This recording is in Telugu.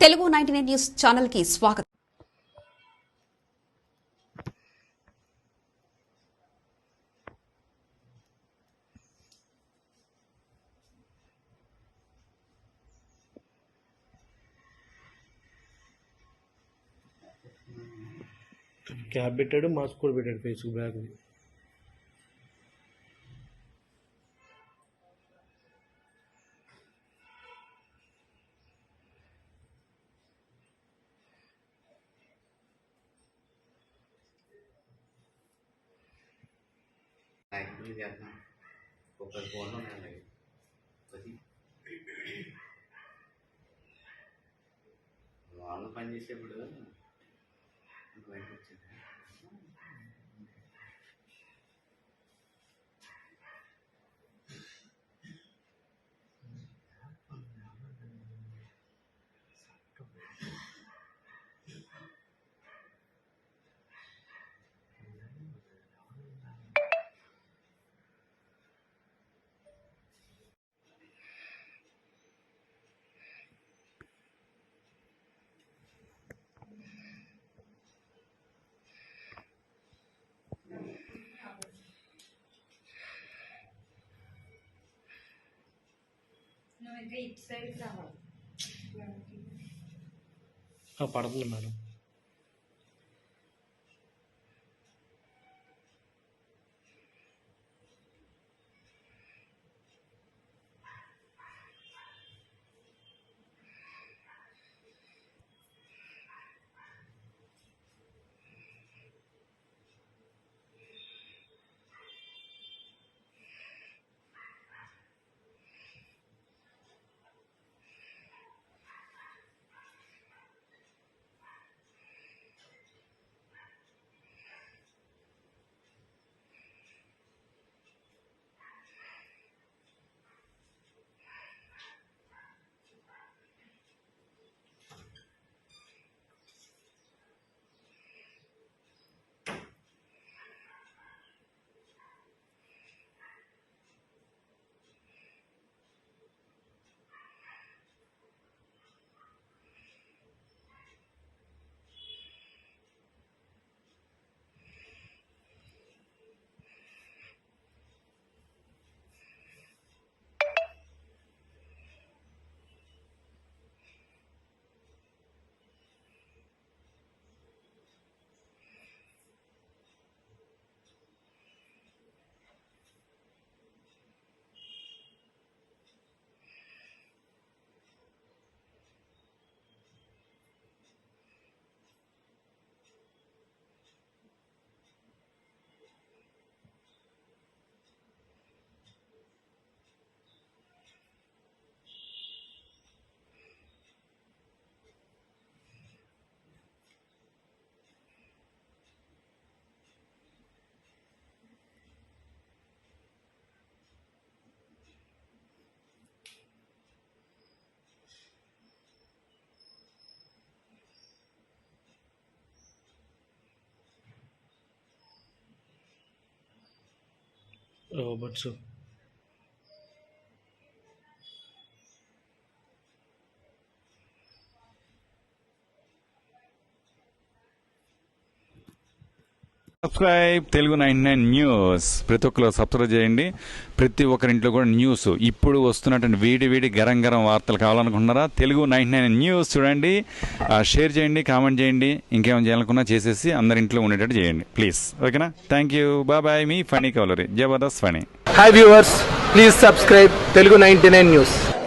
తెలుగు నైన్టీ నైన్ న్యూస్ ఛానల్కి స్వాగతం. క్యాప్ పెట్టాడు మాస్క్ కూడా పెట్టాడు ఫేస్కి బ్యాగ్ యాక్టింగ్ చేద్దాం ఒక ఫోన్లో ఉన్నాయి అది వాళ్ళు పని ఇంకా ఇటు సైడ్ రావాలి. పడుతుంది madam. Oh, but so. Subscribe Telugu nine nine news ప్రతి ఒక్కరు సబ్స్క్రైబ్ చేయండి. ప్రతి ఒక్కరింట్లో కూడా న్యూస్ ఇప్పుడు వస్తున్నటువంటి వీడి వీడి గరం గరం వార్తలు కావాలనుకుంటున్నారా? తెలుగు నైన్ నైన్ న్యూస్ చూడండి. షేర్ చేయండి కామెంట్ చేయండి. ఇంకేమైనా చేయాలనుకున్నా చేసేసి అందరి ఇంట్లో ఉండేటట్టు చేయండి. ప్లీజ్ ఓకేనా థ్యాంక్ యూ బాయ్ మీ funny కవలరీ Jabardasth funny hi viewers please subscribe Telugu ninety nine news